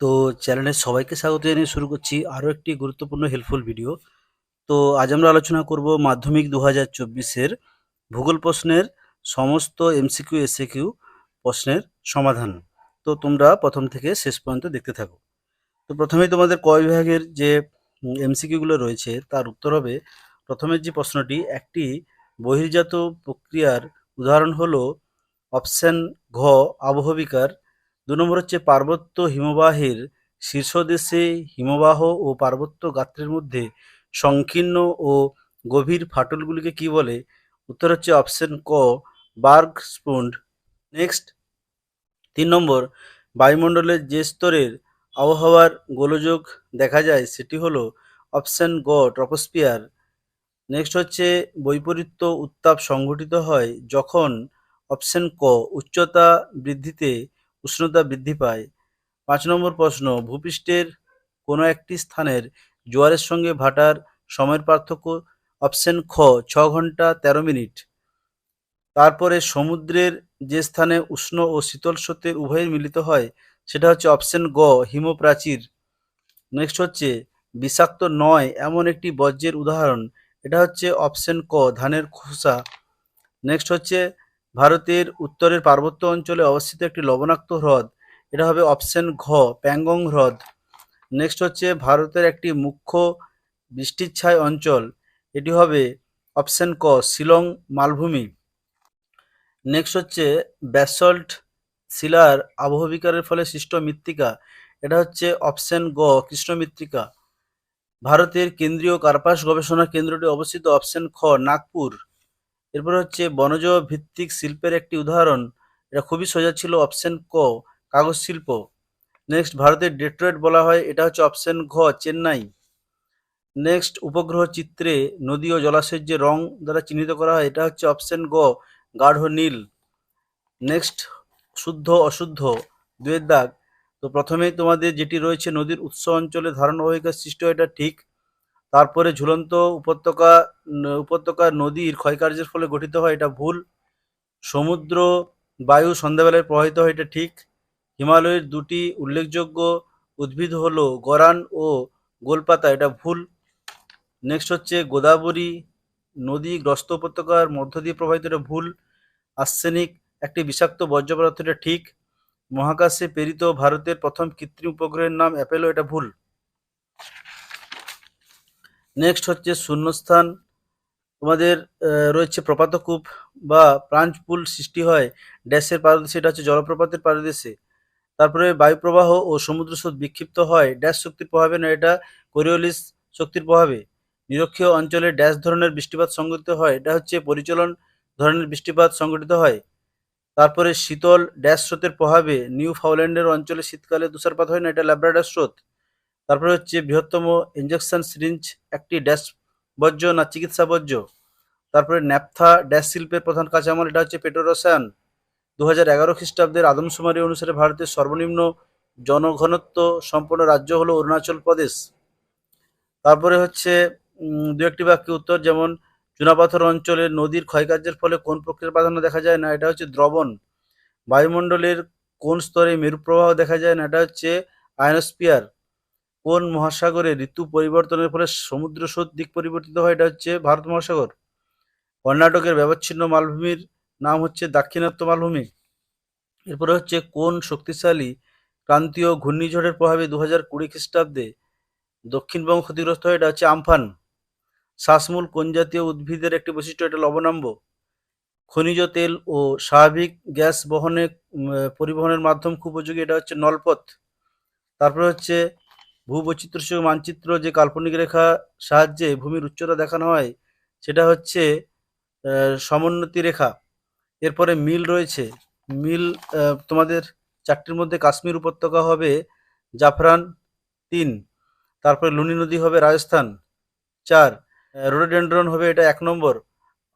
তো চ্যানেলের সবাইকে স্বাগত জানিয়ে শুরু করছি আরও একটি গুরুত্বপূর্ণ হেল্পফুল ভিডিও তো আজ আমরা আলোচনা করব মাধ্যমিক দু হাজার চব্বিশের ভূগোল প্রশ্নের সমস্ত এমসিকিউ এসএকিউ প্রশ্নের সমাধান। তো তোমরা প্রথম থেকে শেষ পর্যন্ত দেখতে থাকো। তো প্রথমেই তোমাদের কয় বিভাগের যে এমসিকিউগুলো রয়েছে তার উত্তর হবে, প্রথমের যে প্রশ্নটি, একটি বহির্জাত প্রক্রিয়ার উদাহরণ হলো অপশান ঘ, আবহবিকার দু নম্বর হচ্ছে পার্বত্য হিমবাহের শীর্ষদেশে হিমবাহ ও পার্বত্য গাত্রের মধ্যে সংকীর্ণ ও গভীর ফাটলগুলিকে কি বলে? উত্তর হচ্ছে অপশন ক, বার্গ স্পুন্ড। নেক্সট। তিন নম্বর, বায়ুমণ্ডলের যে স্তরের আবহাওয়ার গোলযোগ দেখা যায় সেটি হলো অপশন গ ট্রপোস্পিয়ার নেক্সট হচ্ছে, বৈপরীত্য উত্তাপ সংঘটিত হয় যখন অপশন ক, উচ্চতা বৃদ্ধিতে উষ্ণতা বৃদ্ধি পায়। পাঁচ নম্বর প্রশ্ন, ভূপৃষ্ঠের কোনো একটি স্থানের জোয়ারের সঙ্গে ভাটার সময়ের পার্থক্য? অপশন খ, ছ ঘণ্টা তেরো মিনিট। তারপরে সমুদ্রের যে স্থানে উষ্ণ ও শীতল স্রোতের উভয়ের মিলিত হয়, সেটা হচ্ছে অপশন গ, হিমপ্রাচীর। নেক্সট হচ্ছে, বিষাক্ত নয় এমন একটি বর্জ্যের উদাহরণ। এটা হচ্ছে অপশন ক, ধানের খোসা। নেক্সট হচ্ছে ভারতের উত্তরের পার্বত্য অঞ্চলে অবস্থিত একটি লবণাক্ত হ্রদ। এটা হবে অপশন ঘ, প্যাংগং হ্রদ। নেক্সট হচ্ছে ভারতের একটি মুখ্য বৃষ্টিচ্ছায় অঞ্চল। এটি হবে অপশন ক, শিলং মালভূমি। নেক্সট হচ্ছে ব্যাসল্ট শিলার আবহবিকারের ফলে সৃষ্ট মৃত্তিকা। এটা হচ্ছে অপশন গ, কৃষ্ণ মৃত্তিকা। ভারতের কেন্দ্রীয় কার্পাস গবেষণা কেন্দ্রটি অবস্থিত অপশন খ, নাগপুর। এরপর হচ্ছে বনজ ভিত্তিক শিল্পের একটি উদাহরণ। এটা খুবই সোজা ছিল অপশন ক, কাগজ শিল্প। নেক্সট ভারতের ডেট্রয়েট বলা হয়, এটা হচ্ছে অপশন ঘ, চেন্নাই। নেক্সট উপগ্রহ চিত্রে নদী ও জলাশয়ের যে রং দ্বারা চিহ্নিত করা হয়, এটা হচ্ছে অপশন গ গাঢ় নীল। নেক্সট শুদ্ধ, অশুদ্ধ, দুয়ের দাগ। তো প্রথমেই তোমাদের যেটি রয়েছে নদীর উৎস অঞ্চলে ধারণবাহিকার সৃষ্টি হয়, এটা ঠিক তারপরে ঝুলন্ত উপত্যকা উপত্যকা নদীর ক্ষয়কার্যের ফলে গঠিত হয়, এটা ভুল। সমুদ্র, বায়ু সন্ধ্যাবেলায় প্রবাহিত হয়, এটা ঠিক। হিমালয়ের দুটি উল্লেখযোগ্য উদ্ভিদ হলো গরান ও গোলপাতা, এটা ভুল। নেক্সট হচ্ছে গোদাবরী নদী গ্রস্ত উপত্যকার মধ্য দিয়ে প্রবাহিত, এটা ভুল। আর্সেনিক, একটি বিষাক্ত বর্জ্য পদার্থ, এটা ঠিক। মহাকাশে প্রেরিত ভারতের প্রথম কৃত্রিম উপগ্রহের নাম অ্যাপেলো, এটা ভুল। নেক্সট হচ্ছে শূন্যস্থান। তোমাদের রয়েছে প্রপাতকূপ বা প্রাঞ্চপুল সৃষ্টি হয় ড্যাশের পারদেশে এটা হচ্ছে জলপ্রপাতের পারদেশে তারপরে বায়ুপ্রবাহ ও সমুদ্র স্রোত বিক্ষিপ্ত হয় ড্যাশ শক্তির প্রভাবে না এটা কোরিওলিস শক্তির প্রভাবে। নিরক্ষীয় অঞ্চলে ড্যাশ ধরনের বৃষ্টিপাত সংঘটিত হয়, এটা হচ্ছে পরিচলন ধরনের বৃষ্টিপাত সংঘটিত হয়। তারপরে শীতল ড্যাশ স্রোতের প্রভাবে নিউ ফাউল্যান্ডের অঞ্চলে শীতকালে তুষারপাত হয় না এটা ল্যাব্রাডার স্রোত। তারপরে হচ্ছে বৃহত্তম ইঞ্জেকশন সিরিঞ্জ একটি ড্যাশ বর্জ্য না চিকিৎসা বর্জ্য। তারপরে ন্যাপথা ড্যাশ শিল্পের প্রধান কাঁচামাল, এটা হচ্ছে পেট্রোরসায়ন দু হাজার এগারো খ্রিস্টাব্দের আদমশুমারি অনুসারে ভারতের সর্বনিম্ন জনঘনত্ব সম্পন্ন রাজ্য হলো অরুণাচল প্রদেশ। তারপরে হচ্ছে দু একটি বাক্য উত্তর, যেমন, চুনাপাথর অঞ্চলে নদীর ক্ষয়কার্যের ফলে কোন প্রক্রিয়ার প্রাধান্য দেখা যায় না, এটা হচ্ছে দ্রবণ। বায়ুমণ্ডলের কোন স্তরে মেরুপ্রবাহ দেখা যায় না, এটা হচ্ছে আয়নোস্পিয়ার কোন মহাসাগরে ঋতু পরিবর্তনের ফলে সমুদ্র স্রোত দিক পরিবর্তিত হয়, এটা হচ্ছে ভারত মহাসাগর। কর্ণাটকের ব্যবচ্ছিন্ন মালভূমির নাম হচ্ছে দাক্ষিণাত্য মালভূমি। এরপরে হচ্ছে কোন শক্তিশালী ক্রান্তীয় ঘূর্ণিঝড়ের প্রভাবে দু হাজার কুড়ি খ্রিস্টাব্দে দক্ষিণবঙ্গ ক্ষতিগ্রস্ত হয়, এটা হচ্ছে আমফান। শ্বাসমূল কোন জাতীয় উদ্ভিদের একটি বৈশিষ্ট্য, এটা লবণাম্ব। খনিজ তেল ও স্বাভাবিক গ্যাস বহনে পরিবহনের মাধ্যম খুব উপযোগী, এটা হচ্ছে নলপথ। তারপরে হচ্ছে ভূবৈচিত্র্য মানচিত্র যে কাল্পনিক রেখা সাহায্যে ভূমির উচ্চতা দেখানো হয়, সেটা হচ্ছে সমোন্নতি রেখা। এরপরে মিল রয়েছে। মিল তোমাদের চারটির মধ্যে কাশ্মীর উপত্যকা হবে জাফরান তিন, তারপরে লুনি নদী হবে রাজস্থান চার রোডোডেন্ড্রন হবে এটা এক নম্বর,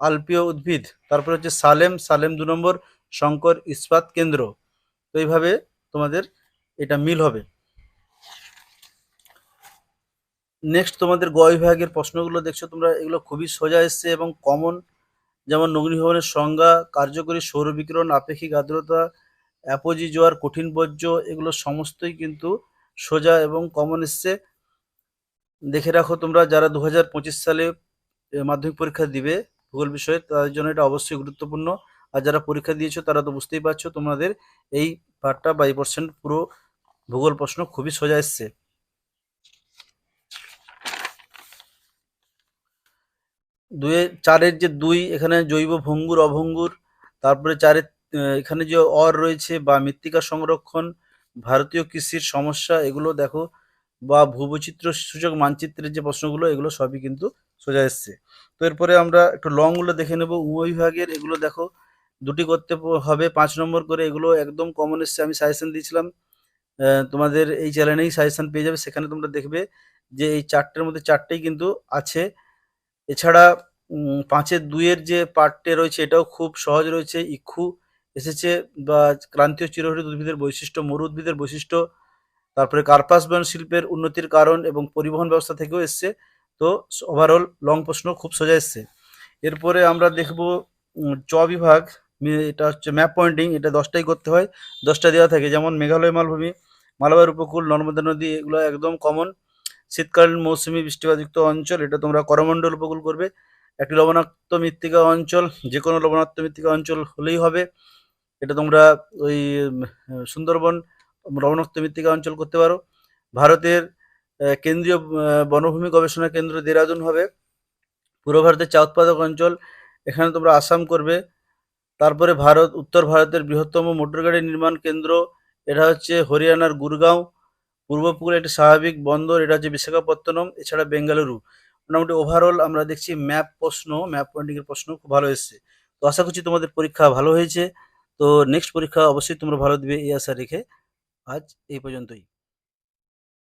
আলপীয় উদ্ভিদ, তারপরে হচ্ছে সালেম সালেম দু নম্বর, শঙ্কর ইস্পাত কেন্দ্র। তো এইভাবে তোমাদের এটা মিল হবে। নেক্সট তোমাদের গ বিভাগের প্রশ্নগুলো দেখছ, তোমরা এগুলো খুবই সোজা এসছে এবং কমন যেমন নগ্নিভবনের সংজ্ঞা, কার্যকরী সৌর বিকিরণ, আপেক্ষিক আর্দ্রতা, অ্যাপোজি জোয়ার, কঠিন বর্জ্য, এগুলো সমস্তই কিন্তু সোজা এবং কমন এসছে। দেখে রাখো তোমরা, যারা দু হাজার পঁচিশ সালে মাধ্যমিক পরীক্ষা দিবে ভূগোল বিষয়ে, তাদের জন্য এটা অবশ্যই গুরুত্বপূর্ণ। আর যারা পরীক্ষা দিয়েছ, তারা তো বুঝতেই পারছ, তোমাদের এই পার্টটা বা এই পার্সেন্ট পুরো ভূগোল প্রশ্ন খুবই সোজা এসছে। দুয়ে, চারের যে দুই, এখানে জৈব ভঙ্গুর, অভঙ্গুর, তারপরে চারের এখানে যে অর রয়েছে বা মৃত্তিকা সংরক্ষণ, ভারতীয় কৃষির সমস্যা, এগুলো দেখো, বা ভূবৈচিত্র সূচক মানচিত্রের যে প্রশ্নগুলো, এগুলো সবই কিন্তু সোজা এসছে। তো এরপরে আমরা একটু লংগুলো দেখে নেব। উপবিভাগের এগুলো দেখো, দুটি করতে হবে পাঁচ নম্বর করে, এগুলো একদম কমন এসছে, আমি সাজেশন দিয়েছিলাম। তোমাদের এই চ্যানেলেই সাজেশন পেয়ে যাবে, সেখানে তোমরা দেখবে যে এই চারটের মধ্যে চারটেই কিন্তু আছে। এছাড়া পাঁচের দুইয়ের যে পার্টে রয়েছে, এটাও খুব সহজ রয়েছে। ইক্ষু এসেছে বা ক্রান্তীয় চিরহরিত উদ্ভিদের বৈশিষ্ট্য, মরু উদ্ভিদের বৈশিষ্ট্য, তারপরে কার্পাস বয়ন শিল্পের উন্নতির কারণ এবং পরিবহন ব্যবস্থা থেকেও এসছে। তো ওভারঅল লং প্রশ্ন খুব সোজা এসছে। এরপরে আমরা দেখব চ বিভাগ এটা হচ্ছে ম্যাপ পয়েন্টিং এটা দশটাই করতে হয়। দশটা দেওয়া থাকে, যেমন মেঘালয় মালভূমি, মালাবার উপকূল, নর্মদা নদী, এগুলো একদম কমন শীতকালীন মৌসুমি বৃষ্টিপাতযুক্ত অঞ্চল, এটা তোমরা করমণ্ডল উপকূল করবে। একটি লবণাক্ত মৃত্তিকা অঞ্চল যে কোনো লবণাক্ত মৃত্তিকা অঞ্চল হলেই হবে। এটা তোমরা ওই সুন্দরবন লবণাক্ত মৃত্তিকা অঞ্চল করতে পারো। ভারতের কেন্দ্রীয় বনভূমি গবেষণা কেন্দ্র দেরাদুন হবে। পূর্ব ভারতের চা উৎপাদক অঞ্চল, এখানে তোমরা আসাম করবে। তারপরে ভারত, উত্তর ভারতের বৃহত্তম মোটর গাড়ি নির্মাণ কেন্দ্র, এটা হচ্ছে হরিয়ানার গুরগাঁও। পূর্ব উপকূলে একটি স্বাভাবিক বন্দর, এটা হচ্ছে বিশাখাপত্তনম, এছাড়া বেঙ্গালুরু। মোটামুটি ওভারঅল আমরা দেখছি ম্যাপ প্রশ্ন ম্যাপ পয়েন্টিং এর প্রশ্ন খুব ভালো এসেছে। তো আশা করছি তোমাদের পরীক্ষা ভালো হয়েছে। তো নেক্সট পরীক্ষা অবশ্যই তোমরা ভালো দিবে এই আশা রেখে। আজ এই পর্যন্তই।